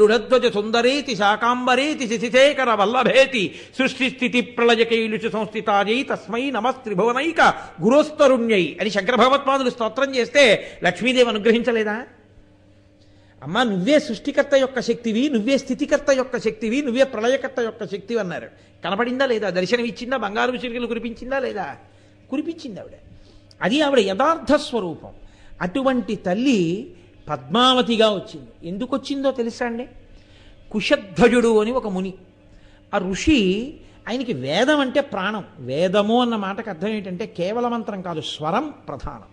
రుడధ్వజ సుందరేతి శాకాంబరేతి శిశిశేఖర వల్లభేతి సృష్టి స్థితి ప్రళయ కైలుషు సంస్థితాజై తస్మై నమస్త్రిభువనైక గురోస్తరుణ్యై అని శంకర భగవత్పాదులు స్తోత్రం చేస్తే లక్ష్మీదేవి అనుగ్రహించలేదా? అమ్మా నువ్వే సృష్టికర్త యొక్క శక్తివి నువ్వే స్థితికర్త యొక్క శక్తివి నువ్వే ప్రళయకర్త యొక్క శక్తివి అన్నారు. కనపడిందా లేదా? దర్శనం ఇచ్చిందా? బంగారు చిరుకలు కురిపించిందా లేదా? కురిపించింది ఆవిడ. అది ఆవిడ యథార్థ స్వరూపం. అటువంటి తల్లి పద్మావతిగా వచ్చింది. ఎందుకు వచ్చిందో తెలుసా అండి? కుశధ్వజుడు అని ఒక ముని. ఆ ఋషి ఆయనకి వేదం అంటే ప్రాణం. వేదము అన్న మాటకు అర్థం ఏంటంటే కేవల మంత్రం కాదు స్వరం ప్రధానం.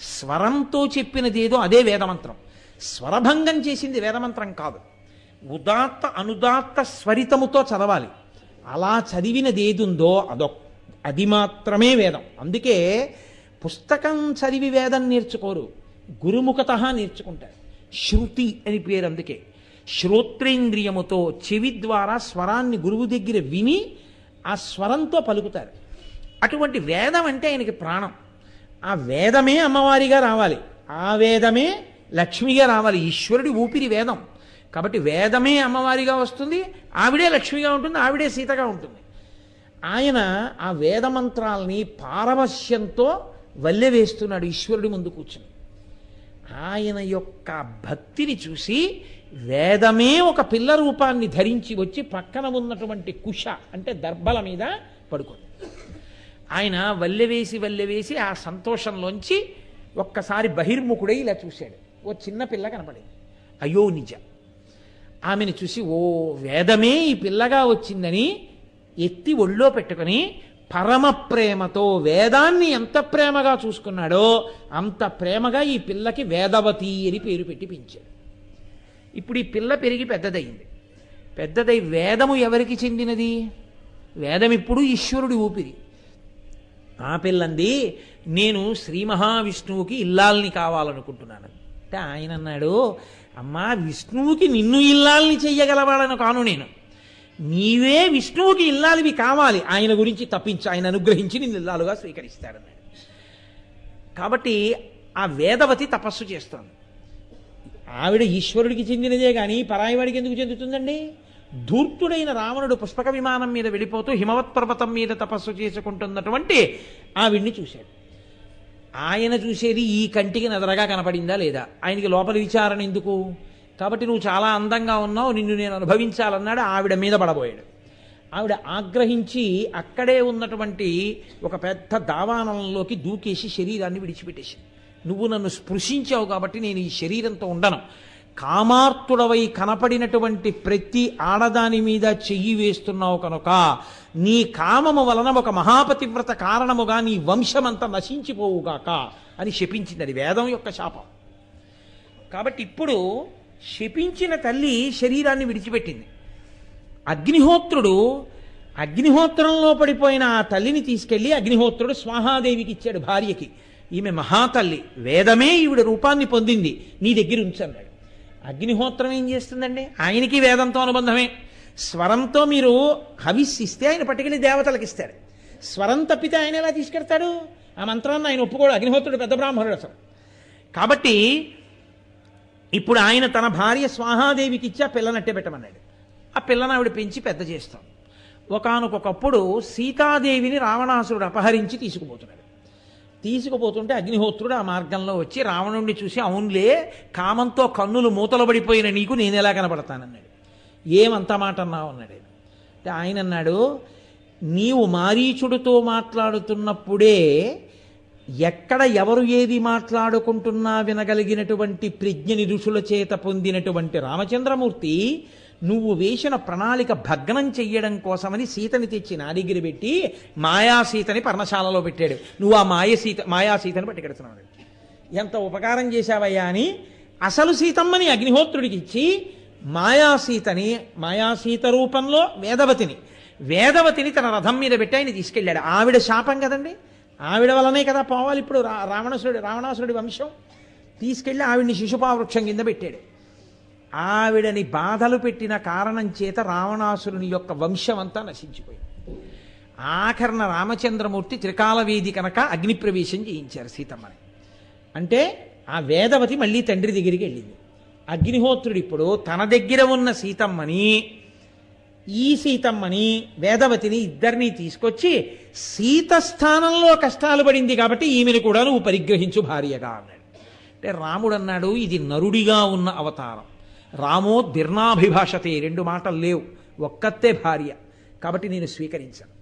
స్వరంతో చెప్పినది ఏదో అదే వేదమంత్రం. స్వరభంగం చేసింది వేదమంత్రం కాదు. ఉదాత్త అనుదాత్త స్వరితముతో చదవాలి. అలా చదివినది ఏదుందో అదొ అది మాత్రమే వేదం. అందుకే పుస్తకం చదివి వేదం నేర్చుకోరు. గురుముఖత నేర్చుకుంటారు. శృతి అని పేరు అందుకే. శ్రోత్రేంద్రియముతో చెవి ద్వారా స్వరాన్ని గురువు దగ్గర విని ఆ స్వరంతో పలుకుతారు. అటువంటి వేదం అంటే ఆయనకి ప్రాణం. ఆ వేదమే అమ్మవారిగా రావాలి. ఆ వేదమే లక్ష్మిగా రావాలి. ఈశ్వరుడి ఊపిరి వేదం. కాబట్టి వేదమే అమ్మవారిగా వస్తుంది ఆవిడే లక్ష్మిగా ఉంటుంది ఆవిడే సీతగా ఉంటుంది. ఆయన ఆ వేదమంత్రాల్ని పారవశ్యంతో వల్లె వేస్తున్నాడు ఈశ్వరుడి ముందు కూర్చుని. ఆయన యొక్క భక్తిని చూసి వేదమే ఒక పిల్ల రూపాన్ని ధరించి వచ్చి పక్కన ఉన్నటువంటి కుష అంటే దర్భల మీద పడుకుంది. ఆయన వల్లెవేసి వల్లెవేసి ఆ సంతోషంలోంచి ఒక్కసారి బహిర్ముఖుడై ఇలా చూశాడు. ఓ చిన్న పిల్ల కనపడింది. అయ్యో నిజ. ఆమెను చూసి ఓ వేదమే ఈ పిల్లగా వచ్చిందని ఎత్తి ఒళ్ళో పెట్టుకొని పరమ ప్రేమతో వేదాన్ని ఎంత ప్రేమగా చూసుకున్నాడో అంత ప్రేమగా ఈ పిల్లకి వేదవతి అని పేరు పెట్టి పెంచాడు. ఇప్పుడు ఈ పిల్ల పెరిగి పెద్దదయింది. పెద్దదై వేదము ఎవరికి చెందినది? వేదం ఇప్పుడు ఈశ్వరుడి ఊపిరి. ఆ పిల్లంది నేను శ్రీ మహావిష్ణువుకి ఇల్లాల్ని కావాలనుకుంటున్నాను. అంటే ఆయన అన్నాడు అమ్మా విష్ణువుకి నిన్ను ఇల్లాల్ని చెయ్యగలవాడను కాను నేను. నీవే విష్ణువుకి ఇల్లాలివి కావాలి. ఆయన గురించి తప్పించి ఆయన అనుగ్రహించి నిన్ను ఇల్లాలుగా స్వీకరిస్తాడన్నాడు కాబట్టి ఆ వేదవతి తపస్సు చేస్తోంది. ఆవిడ ఈశ్వరుడికి చెందినదే కానీ పరాయివాడికి ఎందుకు చెందుతుందండి? ధూర్తుడైన రావణుడు పుష్పక విమానం మీద వెళ్ళిపోతూ హిమవత్ పర్వతం మీద తపస్సు చేసుకుంటున్నటువంటి ఆవిడ్ని చూశాడు. ఆయన చూసేది ఈ కంటికి నదరగా కనపడిందా లేదా? ఆయనకి లోపల విచారణ ఎందుకు? కాబట్టి నువ్వు చాలా అందంగా ఉన్నావు నిన్ను నేను అనుభవించాలన్నాడు ఆవిడ మీద పడబోయాడు. ఆవిడ ఆగ్రహించి అక్కడే ఉన్నటువంటి ఒక పెద్ద దావానంలోకి దూకేసి శరీరాన్ని విడిచిపెట్టేసింది. నువ్వు నన్ను స్పృశించావు కాబట్టి నేను ఈ శరీరంతో ఉండను. కామార్తుడవై కనపడినటువంటి ప్రతి ఆడదాని మీద చెయ్యి వేస్తున్నావు కనుక నీ కామము వలన ఒక మహాపతివ్రత కారణముగా నీ వంశమంతా నశించిపోవుగాక అని శపించింది అది వేదం యొక్క శాపం. కాబట్టి ఇప్పుడు శపించిన తల్లి శరీరాన్ని విడిచిపెట్టింది. అగ్నిహోత్రుడు అగ్నిహోత్రంలో పడిపోయిన ఆ తల్లిని తీసుకెళ్ళి అగ్నిహోత్రుడు స్వాహాదేవికి ఇచ్చాడు భార్యకి. ఈమె మహాతల్లి వేదమే ఈవిడ రూపాన్ని పొందింది. నీ దగ్గర ఉంచన్నాడు అగ్నిహోత్రం ఏం చేస్తుందండి? ఆయనకి వేదంతో అనుబంధమే. స్వరంతో మీరు హవిస్సిస్తే ఆయన పట్టుకెళ్ళి దేవతలకు ఇస్తాడు. స్వరం తప్పితే ఆయన ఎలా తీసుకెడతాడు ఆ మంత్రాన్ని ఆయన ఒప్పుకోడు. అగ్నిహోత్రుడు పెద్ద బ్రాహ్మణుడు అసలు. కాబట్టి ఇప్పుడు ఆయన తన భార్య స్వాహాదేవికి ఇచ్చి ఆ పిల్లనట్టే పెట్టమన్నాడు. ఆ పిల్లని ఆవిడ పెంచి పెద్ద చేస్తాం. ఒకనకొకప్పుడు సీతాదేవిని రావణాసురుడు అపహరించి తీసుకుపోతున్నాడు. తీసుకుపోతుంటే అగ్నిహోత్రుడు ఆ మార్గంలో వచ్చి రావణుడిని చూసి అవునులే కామంతో కన్నులు మూతలబడిపోయిన నీకు నేను ఎలా కనబడతానన్నాడు. ఏమంత మాట అన్నావు? అన్నాడు. ఆయన. అంటే ఆయన అన్నాడు నీవు మారీచుడితో మాట్లాడుతున్నప్పుడే ఎక్కడ ఎవరు ఏది మాట్లాడుకుంటున్నా వినగలిగినటువంటి ప్రజ్ఞని ఋషుల చేత పొందినటువంటి రామచంద్రమూర్తి నువ్వు వేసిన ప్రణాళిక భగ్నం చెయ్యడం కోసమని సీతని తెచ్చి నా దగ్గర పెట్టి మాయాసీతని పర్ణశాలలో పెట్టాడు. నువ్వు ఆ మాయ సీత మాయా సీతని పట్టుకెడుతున్నాడు ఎంత ఉపకారం చేశావయ్యా అని అసలు సీతమ్మని అగ్నిహోత్రుడికి ఇచ్చి మాయాసీతని మాయాసీత రూపంలో వేదవతిని వేదవతిని తన రథం మీద పెట్టి ఆయన తీసుకెళ్ళాడు. ఆవిడ శాపం కదండి? ఆవిడ వల్లనే కదా పోవాలి ఇప్పుడు రా రావణాసురుడి రావణాసురుడి వంశం. తీసుకెళ్ళి ఆవిడ్ని శిశుపావృక్షం కింద పెట్టాడు. ఆవిడని బాధలు పెట్టిన కారణం చేత రావణాసురుని యొక్క వంశం అంతా నశించిపోయింది. ఆఖరణ రామచంద్రమూర్తి త్రికాలవేది కనుక అగ్నిప్రవేశం చేయించారు సీతమ్మని. అంటే ఆ వేదవతి మళ్ళీ తండ్రి దగ్గరికి వెళ్ళింది. అగ్నిహోత్రుడు ఇప్పుడు తన దగ్గర ఉన్న సీతమ్మని ఈ సీతమ్మని వేదవతిని ఇద్దరిని తీసుకొచ్చి సీత స్థానంలో కష్టాలు పడింది కాబట్టి ఈమెను కూడా నువ్వు పరిగ్రహించు భార్యగా అన్నాడు. అంటే రాముడు అన్నాడు ఇది నరుడిగా ఉన్న అవతారం. రామో దీర్ణాభిభాషతే రెండు మాటలు లేవు ఒక్కతే భార్య. కాబట్టి నేను స్వీకరించాను.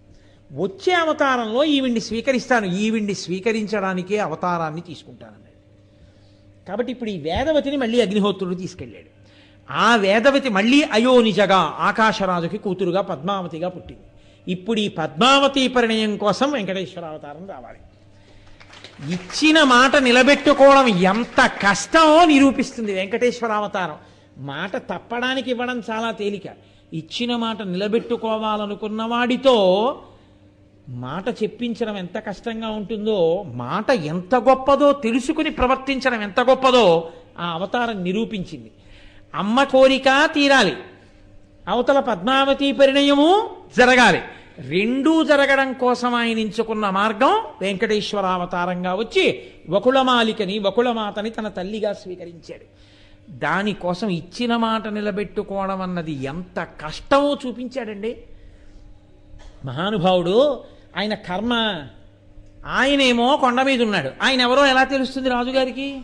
వచ్చే అవతారంలో ఈవిడ్ని స్వీకరిస్తాను ఈవిడ్ని స్వీకరించడానికే అవతారాన్ని తీసుకుంటానన్నాడు. కాబట్టి ఇప్పుడు ఈ వేదవతిని మళ్ళీ అగ్నిహోత్రుడు తీసుకెళ్ళాడు. ఆ వేదవతి మళ్ళీ అయోనిజగా ఆకాశరాజుకి కూతురుగా పద్మావతిగా పుట్టింది. ఇప్పుడు ఈ పద్మావతి పరిణయం కోసం వెంకటేశ్వర అవతారం రావాలి. ఇచ్చిన మాట నిలబెట్టుకోవడం ఎంత కష్టమో నిరూపిస్తుంది వెంకటేశ్వర అవతారం మాట తప్పడానికి ఇవ్వడం చాలా తేలిక. ఇచ్చిన మాట నిలబెట్టుకోవాలనుకున్న వాడితో మాట చెప్పించడం ఎంత కష్టంగా ఉంటుందో మాట ఎంత గొప్పదో తెలుసుకుని ప్రవర్తించడం ఎంత గొప్పదో ఆ అవతారం నిరూపించింది. అమ్మ కోరిక తీరాలి. అవతల పద్మావతి పరిణయము జరగాలి. రెండూ జరగడం కోసం ఆయన ఎంచుకున్న మార్గం వెంకటేశ్వర అవతారంగా వచ్చి వకుళమాలికని వకుళమాతని తన తల్లిగా స్వీకరించాడు. దానికోసం ఇచ్చిన మాట నిలబెట్టుకోవడం అన్నది ఎంత కష్టమో చూపించాడండి. మహానుభావుడు ఆయన కర్మ ఆయనేమో కొండ మీద ఉన్నాడు. ఆయన ఎవరో ఎలా తెలుస్తుంది రాజుగారికి?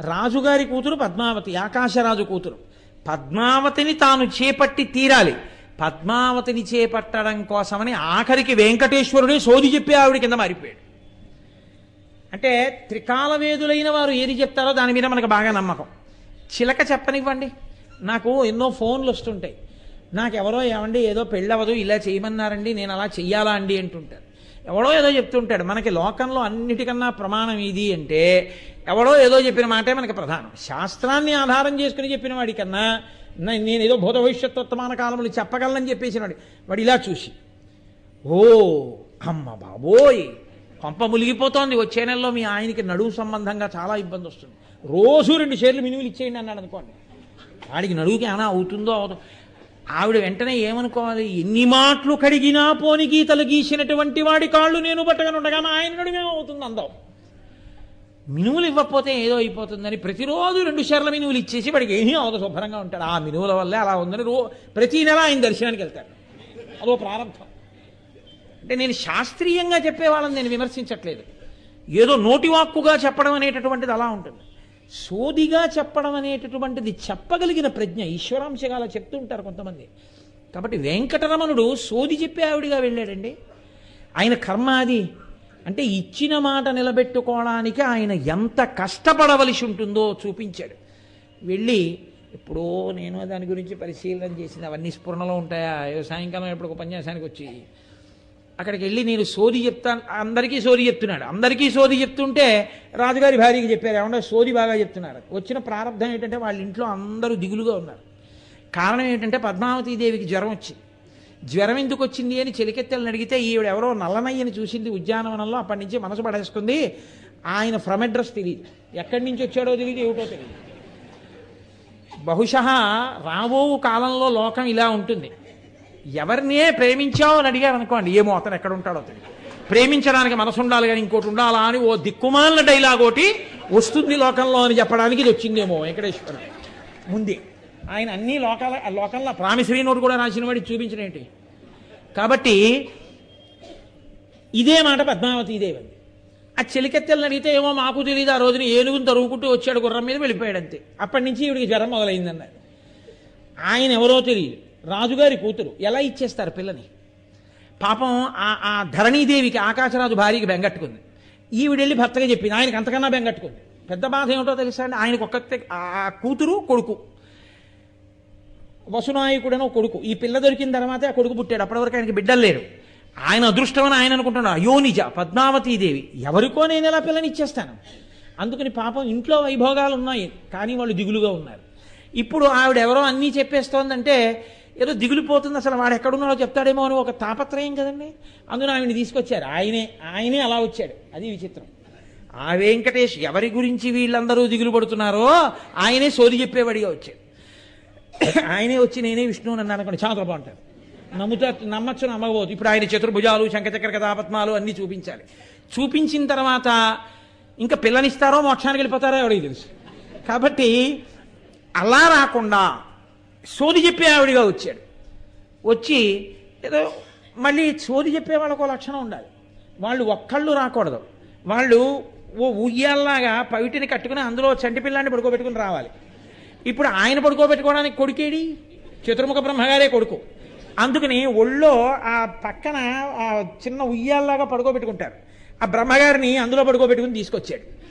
రాజుగారి కూతురు పద్మావతి ఆకాశరాజు కూతురు. పద్మావతిని తాను చేపట్టి తీరాలి. పద్మావతిని చేపట్టడం కోసమని ఆఖరికి వెంకటేశ్వరుడే సోది చెప్పి ఆవిడ కింద మారిపోయాడు. అంటే త్రికాలవేదులైన వారు ఏది చెప్తారో దాని మీద మనకు బాగా నమ్మకం. చిలక చెప్పనివ్వండి. నాకు ఎన్నో ఫోన్లు వస్తుంటాయి. నాకెవరో ఏమండి ఏదో పెళ్ళవదు ఇలా చేయమన్నారండి నేను అలా చెయ్యాలా అండి అంటుంటారు. ఎవడో ఏదో చెప్తుంటాడు. మనకి లోకంలో అన్నిటికన్నా ప్రమాణం ఇది అంటే ఎవడో ఏదో చెప్పిన మాటే మనకి ప్రధానం. శాస్త్రాన్ని ఆధారం చేసుకుని చెప్పిన వాడికన్నా నేను ఏదో భూత భవిష్యత్తు వర్తమాన కాలములు చెప్పగలనని చెప్పేసిన వాడు వాడు ఇలా చూసి ఓ అమ్మ బాబోయ్ పంప మునిగిపోతోంది వచ్చే నెలలో మీ ఆయనకి నడువు సంబంధంగా చాలా ఇబ్బంది వస్తుంది. రోజు రెండు షేర్లు మినుములు ఇచ్చేయండి అన్నాడు అనుకోండి. వాడికి నడువుకి ఏమైనా అవుతుందో అవుతుందో ఆవిడ వెంటనే ఏమనుకోవాలి? ఎన్ని మాటలు కడిగినా పోని గీతలు గీసినటువంటి వాడి కాళ్ళు నేను పట్టగనుండగా నా ఆయన నడుమేమవుతుంది అందం మినువులు ఇవ్వకపోతే ఏదో అయిపోతుందని ప్రతిరోజు రెండు షేర్ల మినువులు ఇచ్చేసి వాడికి ఏమీ అవదు శుభ్రంగా ఉంటాడు. ఆ మినువుల వల్లే అలా ఉందని రో ప్రతి నెల ఆయన దర్శనానికి వెళ్తాడు. అదో ప్రారంభం. అంటే నేను శాస్త్రీయంగా చెప్పే వాళ్ళని నేను విమర్శించట్లేదు. ఏదో నోటివాక్కుగా చెప్పడం అనేటటువంటిది అలా ఉంటుంది. సోదిగా చెప్పడం అనేటటువంటిది చెప్పగలిగిన ప్రజ్ఞ ఈశ్వరాంశగా అలా చెప్తూ ఉంటారు కొంతమంది. కాబట్టి వెంకటరమణుడు సోది చెప్పే ఆవిడిగా వెళ్ళాడండి. ఆయన కర్మ అది అంటే ఇచ్చిన మాట నిలబెట్టుకోవడానికి ఆయన ఎంత కష్టపడవలసి ఉంటుందో చూపించాడు. వెళ్ళి ఎప్పుడో నేను దాని గురించి పరిశీలన చేసింది. అవన్నీ స్ఫురణలో ఉంటాయా? ఏదో సాయంకాలం ఎప్పుడు ఒక ఉపన్యాసానికి వచ్చి. అక్కడికి వెళ్ళి నేను సోది చెప్తాను అందరికీ సోది చెప్తున్నాడు. అందరికీ సోది చెప్తుంటే రాజుగారి భార్యకి చెప్పారు. ఏమన్నా సోది బాగా చెప్తున్నారు వచ్చిన ప్రారంభం ఏంటంటే వాళ్ళ ఇంట్లో అందరూ దిగులుగా ఉన్నారు. కారణం ఏంటంటే పద్మావతీదేవికి జ్వరం వచ్చింది. జ్వరం ఎందుకు వచ్చింది అని చెలికెత్తెలను అడిగితే ఈవిడ ఎవరో నల్లనయ్యని చూసింది ఉద్యానవనంలో. అప్పటి నుంచి మనసు పడేసుకుంది. ఆయన ఫ్రమ్ అడ్రస్ తెలియదు. ఎక్కడి నుంచి వచ్చాడో తెలియదు ఏమిటో తెలియదు. బహుశా రాబో కాలంలో లోకం ఇలా ఉంటుంది. ఎవరినే ప్రేమించావు అని అడిగారు అనుకోండి ఏమో అతను ఎక్కడ ఉంటాడో తెలియదు. ప్రేమించడానికి మనసు ఉండాలి కానీ ఇంకోటి ఉండాలా అని ఓ దిక్కుమాలిన డైలాగ్ ఒకటి వస్తుంది లోకంలో అని చెప్పడానికి ఇది వచ్చిందేమో. వెంకటేశ్వర ముందే ఆయన అన్ని లోకాల లోకంలో ప్రామిసరీ నోటు కూడా రాసిన వాడి ఏంటి? కాబట్టి ఇదే మాట పద్మావతి దేవి ఆ చెలికెత్తెలను అడిగితే ఏమో మాకు తెలియదు ఆ రోజున ఏనుగును తరుగుకుంటూ వచ్చాడు గుర్రం మీద వెళ్ళిపోయాడు అంతే. అప్పటి నుంచి ఈవిడికి జ్వరం మొదలైందన్నారు. ఆయన ఎవరో తెలియదు రాజుగారి కూతురు. ఎలా ఇచ్చేస్తారు పిల్లని? పాపం ఆ ఆ ధరణీదేవికి ఆకాశరాజు భార్యకి బెంగట్టుకుంది. ఈవిడెళ్ళి భర్తగా చెప్పింది. ఆయనకి అంతకన్నా బెంగట్టుకుంది. పెద్ద బాధ ఏమిటో తెలుసా అండి? ఆయనకు ఒక్కతే ఆ కూతురు కొడుకు. వసునాయకుడనో కొడుకు. ఈ పిల్ల దొరికిన తర్వాతే ఆ కొడుకు పుట్టాడు. అప్పటివరకు ఆయనకి బిడ్డలు లేరు. ఆయన అదృష్టం అని ఆయన అనుకుంటున్నాడు. అయ్యో నిజ పద్మావతీదేవి ఎవరికో నేను ఎలా పిల్లని ఇచ్చేస్తాను? అందుకని పాపం ఇంట్లో వైభోగాలు ఉన్నాయి కానీ వాళ్ళు దిగులుగా ఉన్నారు. ఇప్పుడు ఆవిడ ఎవరో అన్నీ చెప్పేస్తోందంటే ఏదో దిగులిపోతుంది అసలు వాడు ఎక్కడున్నాడో చెప్తాడేమో అని ఒక తాపత్రయం కదండి. అందున ఆవిడ తీసుకొచ్చారు. ఆయనే ఆయనే అలా వచ్చాడు. అది విచిత్రం. ఆ వెంకటేష్ ఎవరి గురించి వీళ్ళందరూ దిగులు పడుతున్నారో ఆయనే సోది చెప్పేవాడిగా వచ్చాడు. ఆయనే వచ్చి నేనే విష్ణువు నన్ను అనుకోండి చాలా బాగుంటుంది. నమ్ముతా నమ్మచ్చు నమ్మకపోదు ఇప్పుడు ఆయన చతుర్భుజాలు శంఖచక్ర కథాపద్మాలు అన్నీ చూపించాలి. చూపించిన తర్వాత ఇంకా పిల్లనిస్తారో మోక్షానికి వెళ్ళిపోతారో ఎవడికి తెలుసు. కాబట్టి అలా రాకుండా సోది చెప్పే ఆవిడిగా వచ్చాడు. వచ్చి ఏదో మళ్ళీ సోది చెప్పే వాళ్ళకు లక్షణం ఉండాలి. వాళ్ళు ఒక్కళ్ళు రాకూడదు. వాళ్ళు ఓ ఉయ్యాల్లాగా పవిటిని కట్టుకుని అందులో చంటి పిల్లాన్ని పడుకోబెట్టుకుని రావాలి. ఇప్పుడు ఆయన పడుకోబెట్టుకోవడానికి కొడుకేడి? చతుర్ముఖ బ్రహ్మగారే కొడుకు. అందుకని ఒళ్ళో ఆ పక్కన ఆ చిన్న ఉయ్యాల్లాగా పడుకోబెట్టుకుంటారు. ఆ బ్రహ్మగారిని అందులో పడుకోబెట్టుకుని తీసుకొచ్చాడు.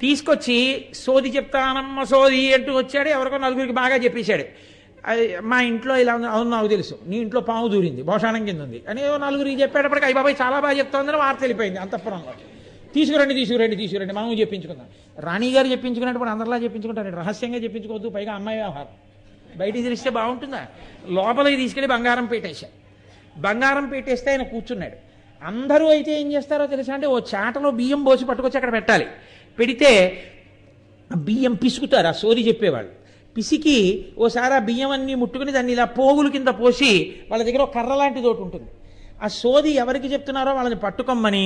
తీసుకొచ్చి సోది చెప్తానమ్మ సోది అంటూ వచ్చాడు. ఎవరికో నలుగురికి బాగా చెప్పేశాడు. అది మా ఇంట్లో ఇలా ఉంది అవును నాకు తెలుసు. నీ ఇంట్లో పాము దూరింది భోషాణం కింద ఉంది. అని నలుగురికి చెప్పేటప్పటికి అయ్యి బాబాయ్ చాలా బాగా చెప్తోందని వార్త వెళ్ళిపోయింది అంతఃపురంలో. తీసుకురండి తీసుకురండి తీసుకురండి. మనం చెప్పించుకుందాం. రాణి గారు చెప్పించుకున్నప్పుడు అందరిలా చెప్పించుకుంటారు. రహస్యంగా చెప్పించుకోవద్దు పైగా అమ్మాయి వ్యవహారం. బయటికి తెలిస్తే బాగుంటుందా? లోపలికి తీసుకెళ్ళి బంగారం పెట్టేశారు బంగారం పెట్టేస్తే ఆయన కూర్చున్నాడు. అందరూ అయితే ఏం చేస్తారో తెలుసా అంటే ఓ చాటలో బియ్యం పోసి పట్టుకొచ్చి అక్కడ పెట్టాలి. పెడితే బియ్యం పిసుకుతారు ఆ సోది చెప్పేవాళ్ళు. పిసికి ఓసారి ఆ బియ్యం అన్ని ముట్టుకుని దాన్ని ఇలా పోగులు కింద పోసి వాళ్ళ దగ్గర ఒక కర్ర లాంటిది ఒకటి ఉంటుంది. ఆ సోది ఎవరికి చెప్తున్నారో వాళ్ళని పట్టుకోమని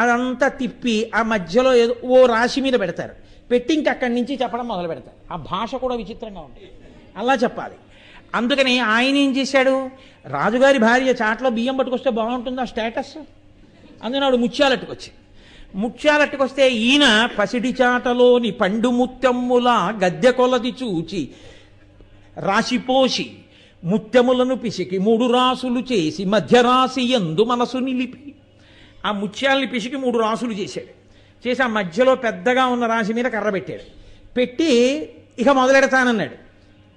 అదంతా తిప్పి ఆ మధ్యలో ఏదో ఓ రాశి మీద పెడతారు. పెట్టి ఇంక అక్కడి నుంచి చెప్పడం మొదలు పెడతారు. ఆ భాష కూడా విచిత్రంగా ఉంటుంది. అలా చెప్పాలి. అందుకని ఆయన ఏం చేశాడు? రాజుగారి భార్య చాట్లో బియ్యం పట్టుకొస్తే బాగుంటుందా స్టేటస్? అందుకని ఆవిడ ముత్యాలట్టుకొచ్చి. ముత్యాలట్టుకొస్తే ఈయన పసిడి చాటలోని పండు ముత్యమ్ముల గద్దె కొలది చూచి రాశిపోసి ముత్యములను పిసికి మూడు రాసులు చేసి మధ్యరాశి ఎందు మనసు నిలిపి. ఆ ముత్యాలని పిసికి మూడు రాసులు చేశాడు. చేసి ఆ మధ్యలో పెద్దగా ఉన్న రాశి మీద కర్ర పెట్టాడు. పెట్టి ఇక మొదలెడతానన్నాడు.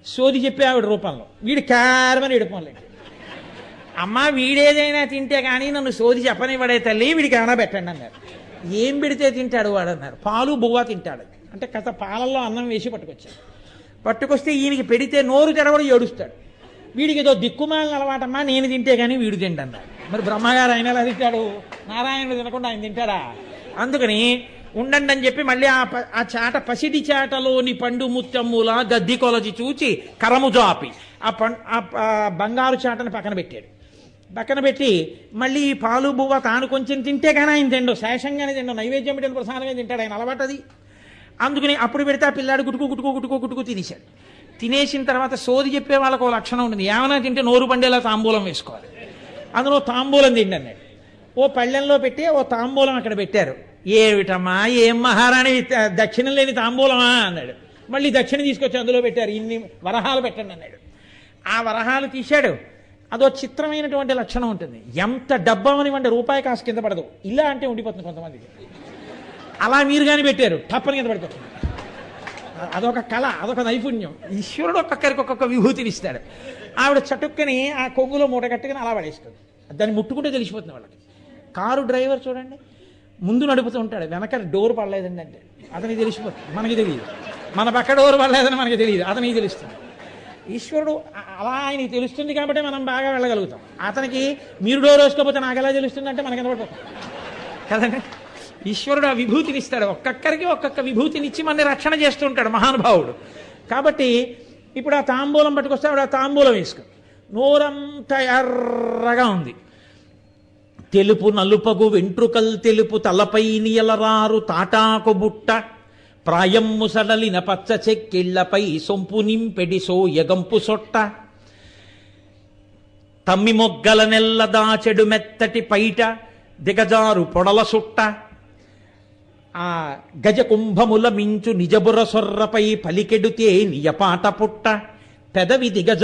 సోది చెప్పే ఆవిడ రూపంలో. వీడు కారమని ఎడుకోలేదు అమ్మ వీడేదైనా తింటే కానీ నన్ను సోది చెప్పనివ్వడే తల్లి వీడికి ఏమైనా పెట్టండి అన్నారు. ఏం పెడితే తింటాడు వాడు అన్నారు. పాలు బువ్వ తింటాడు. అంటే కథ పాలల్లో అన్నం వేసి పట్టుకొచ్చాడు. పట్టుకొస్తే ఈయనకి పెడితే నోరు తెరవడం ఏడుస్తాడు. వీడికి ఏదో దిక్కుమాలిన అలవాటమ్మా నేను తింటే కానీ వీడు తింటన్నాడు మరి బ్రహ్మగారు ఆయన ఎలా తింటాడు? నారాయణుడు తినకుండా ఆయన తింటాడా? అందుకని ఉండండి అని చెప్పి మళ్ళీ ఆ ఆ చాట పసిడి చాటలోని పండు ముత్తమ్ముల గద్ది కొలచి చూచి కరము జాపి. ఆ పం ఆ ప- బంగారు చాటను పక్కన పెట్టాడు. పక్కన పెట్టి మళ్ళీ ఈ పాలు బువ్వ తాను కొంచెం తింటే కానీ ఆయన తిండు. శేషంగానే తిండు. నైవేద్యం పెట్టిన ప్రసాదంగా తింటాడు ఆయన అలవాటు అది. అందుకని అప్పుడు పెడితే ఆ పిల్లాడు గుటుకు గుటుకు గుటుకు గుటుకు తినేశాడు. తినేసిన తర్వాత సోది చెప్పే వాళ్ళకు ఒక లక్షణం ఉంటుంది. ఏమైనా తింటే నోరు పండేలా తాంబూలం వేసుకోవాలి. అందులో తాంబూలం తిండి అన్నాడు. ఓ పళ్ళెంలో పెట్టి ఓ తాంబూలం అక్కడ పెట్టారు. ఏమిటమ్మా ఏం మహారాణి దక్షిణం లేని తాంబూలమా అన్నాడు. మళ్ళీ దక్షిణ తీసుకొచ్చి అందులో పెట్టారు. ఇన్ని వరహాలు పెట్టండి అన్నాడు. ఆ వరహాలు తీశాడు. అదో చిత్రమైనటువంటి లక్షణం ఉంటుంది. ఎంత డబ్బామనివ్వండి రూపాయి కాసు కింద పడదు. ఇలా అంటే ఉండిపోతుంది కొంతమందికి అలా మీరు కానీ పెట్టారు. తప్పని కింద పడిపోతుంది. అదొక కళ అదొక నైపుణ్యం. ఈశ్వరుడు ఒక్కొక్కరికి ఒక్కొక్క విభూతిని ఇస్తాడు. ఆవిడ చటుక్కని ఆ కొంగులో మూట కట్టుకుని అలా పడేస్తుంది. దాన్ని ముట్టుకుంటే తెలిసిపోతుంది వాళ్ళకి. కారు డ్రైవర్ చూడండి ముందు నడుపుతూ ఉంటాడు. వెనక డోర్ పడలేదండి అంటే. అతనికి తెలిసిపోతుంది. మనకి తెలియదు. మన పక్క డోర్ పడలేదని మనకి తెలియదు. అతనికి తెలుస్తుంది. ఈశ్వరుడు అలా ఆయనకి తెలుస్తుంది కాబట్టి మనం బాగా వెళ్ళగలుగుతాం. అతనికి మీరు డోర్ వేసుకోకపోతే నాకు ఎలా తెలుస్తుంది అంటే మనకి పడిపోతుంది. కదండి? ఈశ్వరుడు ఆ విభూతినిస్తాడు. ఒక్కొక్కరికి ఒక్కొక్క విభూతినిచ్చి మన రక్షణ చేస్తుంటాడు మహానుభావుడు. కాబట్టి ఇప్పుడు ఆ తాంబూలం పట్టుకొస్తే ఆవిడ ఆ తాంబూలం వేసుకో. నోరంతా ఎర్రగా ఉంది. తెలుపు నలుపగు వెంట్రుకల్ తెలుపు తలపై నియలరారు తాటాకు బుట్ట ప్రాయమ్ము సడలిన పచ్చ చెక్కిళ్ళపై సొంపు నింపెడి సోయగంపు సొట్ట తమ్మి మొగ్గల నెల్ల దాచెడు మెత్తటి పైట దిగజారు పొడల సుట్ట ఆ గజ కుంభముల మించు నిజబుర సొర్రపై పలికెడుతే నియపాట పుట్ట. పెదవి దిగజ